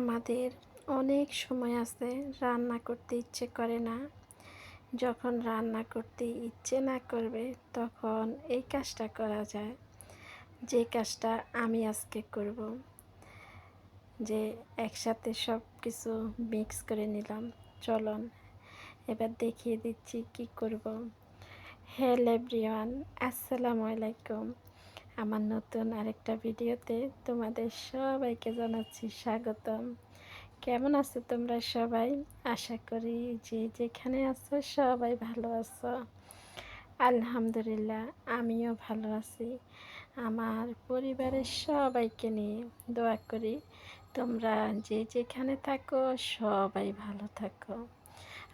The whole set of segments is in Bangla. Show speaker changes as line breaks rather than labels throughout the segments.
আমাদের অনেক সময় আছে রান্না করতে ইচ্ছে করে না। যখন রান্না করতে ইচ্ছে না করবে তখন এই কাজটা করা যায়। যে কাজটা আমি আজকে করব, যে একসাথে সব কিছু মিক্স করে নিলাম, চলন এবার দেখিয়ে দিচ্ছি কি করব। হ্যালো এভরিওয়ান আসসালামু আলাইকুম। আমার নতুন আরেকটা ভিডিওতে তোমাদের সবাইকে জানাচ্ছি স্বাগতম। কেমন আছো তোমরা সবাই? আশা করি যে যেখানে আছো সবাই ভালো আছো। আলহামদুলিল্লাহ, আমিও ভালো আছি। আমার পরিবারের সবাইকে নিয়ে দোয়া করি, তোমরা যে যেখানে থাকো সবাই ভালো থাকো।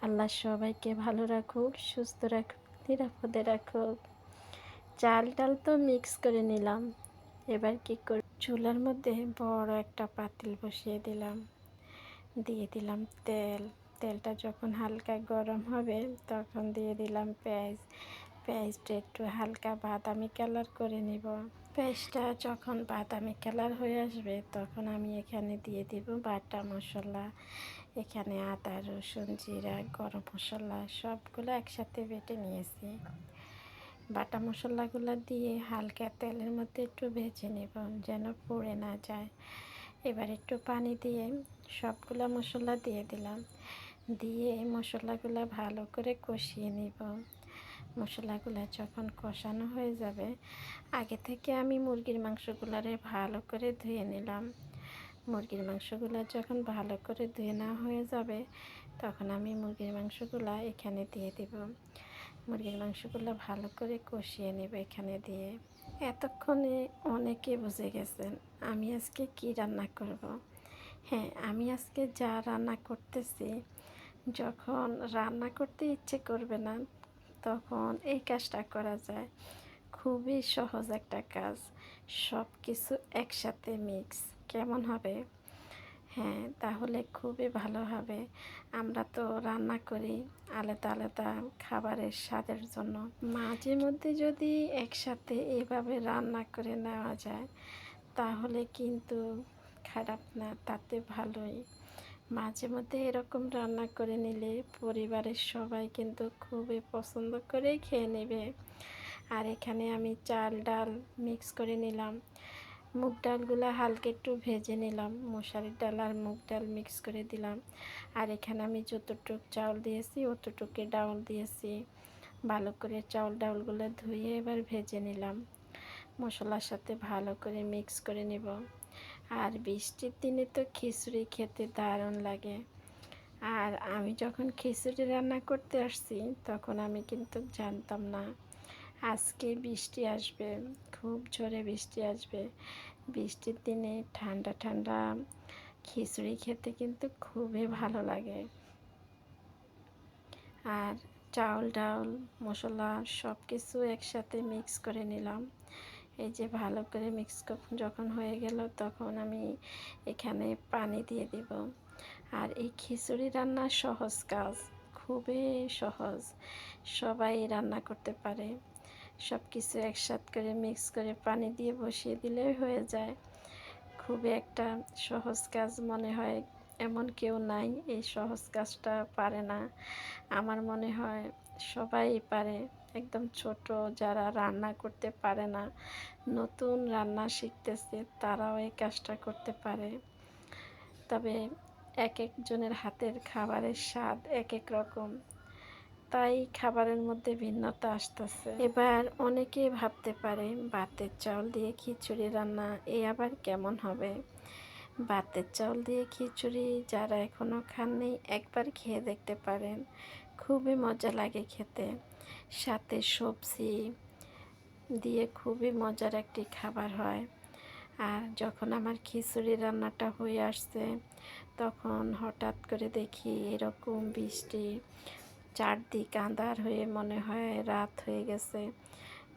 আল্লাহ সবাইকে ভালো রাখুক, সুস্থ রাখুক, নিরাপদে রাখুক। চাল ডাল তো মিক্স করে নিলাম। এবার কি কর চুলার মধ্যে বড় একটা পাতিল বসিয়ে দিলাম। দিয়ে দিলাম তেল। তেলটা যখন হালকা গরম হবে, তখন দিয়ে দিলাম পেঁয়াজ। পেঁয়াজটা একটু হালকা বাদামি কালার করে নিব। পেঁয়াজটা যখন বাদামি কালার হয়ে আসবে, তখন আমি এখানে দিয়ে দিব বাটা মশলা। এখানে আদা, রসুন, জিরা, গরম মশলা সবগুলো একসাথে বেটে নিয়েছি। বাটা মশলাগুলো দিয়ে হালকা তেলের মধ্যে একটু ভেজে নেব যেন পড়ে না যায়। এবার একটু পানি দিয়ে সবগুলো মশলা দিয়ে দিলাম। দিয়ে মশলাগুলো ভালো করে কষিয়ে নিব। মশলাগুলো যখন কষানো হয়ে যাবে, আগে থেকে আমি মুরগির মাংসগুলারে ভালো করে ধুয়ে নিলাম। মুরগির মাংসগুলো যখন ভালো করে ধুয়ে নেওয়া হয়ে যাবে, তখন আমি মুরগির মাংসগুলো এখানে দিয়ে দেব। মুরগির মাংসগুলো ভালো করে কষিয়ে নেব এখানে দিয়ে। এতক্ষণে অনেকে বুঝে গেছেন আমি আজকে কি রান্না করব। হ্যাঁ আমি আজকে যা রান্না করতেছি, যখন রান্না করতে ইচ্ছে করবে না, তখন এই কাজটা করা যায়। খুবই সহজ একটা কাজ। সব কিছু একসাথে মিক্স। কেমন হবে? হ্যাঁ তাহলে খুবই ভালো হবে। আমরা তো রান্না করি আলাদা আলাদা খাবারের স্বাদের জন্য। মাঝে মধ্যে যদি একসাথে এভাবে রান্না করে নেওয়া যায়, তাহলে কিন্তু খারাপ না, তাতে ভালোই। মাঝে মধ্যে এরকম রান্না করে নিলে পরিবারের সবাই কিন্তু খুবই পছন্দ করেই খেয়ে নেবে। আর এখানে আমি চাল, ডাল মিক্স করে নিলাম। মুগ ডালগুলো হালকা একটু ভেজে নিলাম। মশারির ডাল আর মুগ ডাল মিক্স করে দিলাম। আর এখানে আমি যতটুক চাউল দিয়েছি, অতটুকু ডাউল দিয়েছি। ভালো করে চাউল ডাউলগুলো ধুয়ে এবার ভেজে নিলাম। মশলার সাথে ভালো করে মিক্স করে নেব। আর বৃষ্টির দিনে তো খিচুড়ি খেতে দারুণ লাগে। আর আমি যখন খিচুড়ি রান্না করতে আসছি, তখন আমি কিন্তু জানতাম না আজকে বৃষ্টি আসবে, খুব জোরে বৃষ্টি আসবে। বৃষ্টির দিনে ঠান্ডা ঠান্ডা খিচুড়ি খেতে কিন্তু খুবই ভালো লাগে। আর চাউল ডাউল, মশলা সব কিছু একসাথে মিক্স করে নিলাম। এই যে ভালো করে মিক্স যখন হয়ে গেল তখন আমি এখানে পানি দিয়ে দিব। আর এই খিচুড়ি রান্না সহজ কাজ, খুবই সহজ। সবাই রান্না করতে পারে। সব কিছু একসাথ করে মিক্স করে পানি দিয়ে বসিয়ে দিলেই হয়ে যায়। খুবই একটা সহজ কাজ মনে হয়, এমন কেউ নাই, এই সহজ কাজটা পারে না। আমার মনে হয় সবাই পারে, একদম ছোট যারা রান্না করতে পারে না, নতুন রান্না শিখতেছে, তারাও এই কাজটা করতে পারে। তবে এক একজনের হাতের খাবারের স্বাদ এক এক রকম। তাই খাবারের মধ্যে ভিন্নতা আসতেছে। এবার অনেকে ভাবতে পারে ভাতের চাউল দিয়ে খিচুড়ি রান্না এ আবার কেমন হবে? ভাতের চাউল দিয়ে খিচুড়ি যারা এখনও খাননি একবার খেয়ে দেখতে পারেন। খুবই মজা লাগে খেতে। সাথে সবজি দিয়ে খুবই মজার একটি খাবার হয়। আর যখন আমার খিচুড়ি রান্নাটা হয়ে আসছে, তখন হঠাৎ করে দেখি এরকম বৃষ্টি চারদিক আঁধার হয়ে মনে হয় রাত হয়ে গেছে।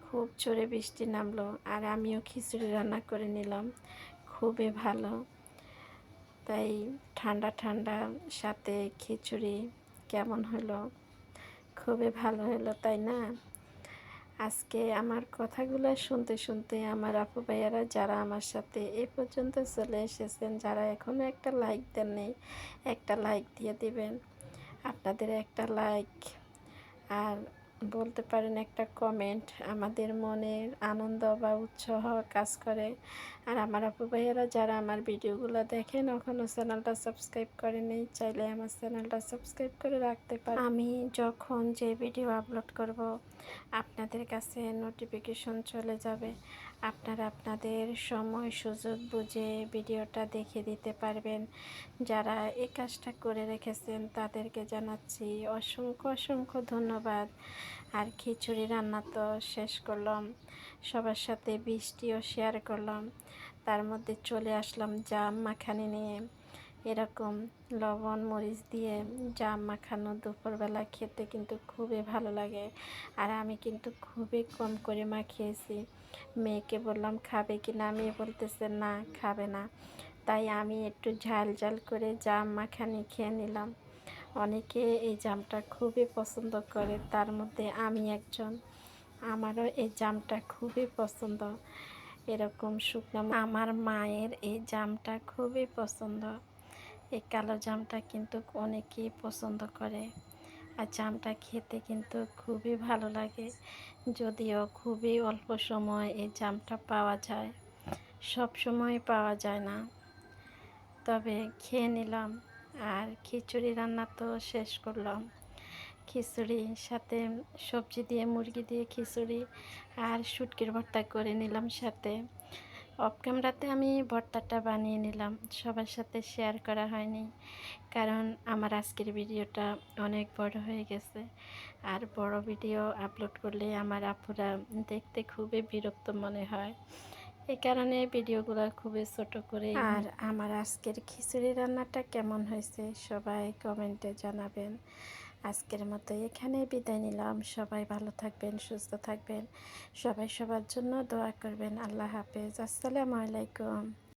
খুব জোরে বৃষ্টি নামলো আর আমিও খিচুড়ি রান্না করে নিলাম। খুবই ভালো। তাই ঠান্ডা ঠান্ডা সাথে খিচুড়ি কেমন হলো? খুবই ভালো হলো, তাই না? আজকে আমার কথাগুলো শুনতে শুনতে আমার আপু ভাইয়ারা যারা আমার সাথে এ পর্যন্ত চলে এসেছেন, যারা এখনও একটা লাইক দেন নেই একটা লাইক দিয়ে দিবেন। আপনাদের একটা লাইক আর বলতে পারেন একটা কমেন্ট আমাদের মনের আনন্দ বা উৎসাহ কাজ করে। আর আমার আপু ভাইয়েরা যারা আমার ভিডিওগুলো দেখেন এখনও চ্যানেলটা সাবস্ক্রাইব করে নেই চাইলে আমার চ্যানেলটা সাবস্ক্রাইব করে রাখতে পারেন আমি যখন যে ভিডিও আপলোড করব, আপনাদের কাছে নোটিফিকেশন চলে যাবে। আপনারা আপনাদের সময়, সুযোগ বুঝে ভিডিওটা দেখে দিতে পারবেন। যারা এই কাজটা করে রেখেছেন, তাদেরকে জানাচ্ছি অসংখ্য অসংখ্য ধন্যবাদ। আর খিচুড়ি রান্না তো শেষ করলাম। সবার সাথে বৃষ্টিও শেয়ার করলাম। তার মধ্যে চলে আসলাম জাম মাখানি নিয়ে। এরকম লবণ, মরিচ দিয়ে জাম মাখানো দুপুরবেলা খেতে কিন্তু খুবই ভালো লাগে। আর আমি কিন্তু খুবই কম করে মাখিয়েছি। মেয়েকে বললাম, খাবে কি না? মেয়ে বলতেছে, না, খাবে না। তাই আমি একটু ঝাল ঝাল করে জাম মাখানি খেয়ে নিলাম। অনেকে এই জামটা খুবই পছন্দ করে, তার মধ্যে আমি একজন। আমারও এই জামটা খুবই পছন্দ। এরকম শুকনো, আমার মায়ের এই জামটা খুবই পছন্দ। এই কালো জামটা কিন্তু অনেকেই পছন্দ করে। আর জামটা খেতে কিন্তু খুবই ভালো লাগে। যদিও খুবই অল্প সময় এই জামটা পাওয়া যায়। সব সময় পাওয়া যায় না। তবে খেয়ে নিলাম। আর খিচুড়ি রান্না তো শেষ করলাম। খিচুড়ি সাথে সবজি দিয়ে, মুরগি দিয়ে খিচুড়ি আর শুটকির ভর্তা করে নিলাম সাথে। অফ ক্যামেরাতে আমি ভর্তাটা বানিয়ে নিলাম। সবার সাথে শেয়ার করা হয়নি। কারণ আমার আজকের ভিডিওটা অনেক বড় হয়ে গেছে। আর বড় ভিডিও আপলোড করলে আমার আপুরা দেখতে খুবই বিরক্ত মনে হয়। এই কারণে ভিডিওগুলো খুবই ছোট করে আর আমার আজকের খিচুড়ি রান্নাটা কেমন হয়েছে সবাই কমেন্টে জানাবেন। আজকের মতো এখানে বিদায় নিলাম। সবাই ভালো থাকবেন, সুস্থ থাকবেন। সবাই সবার জন্য দোয়া করবেন। আল্লাহ হাফেজ। আসসালামু আলাইকুম।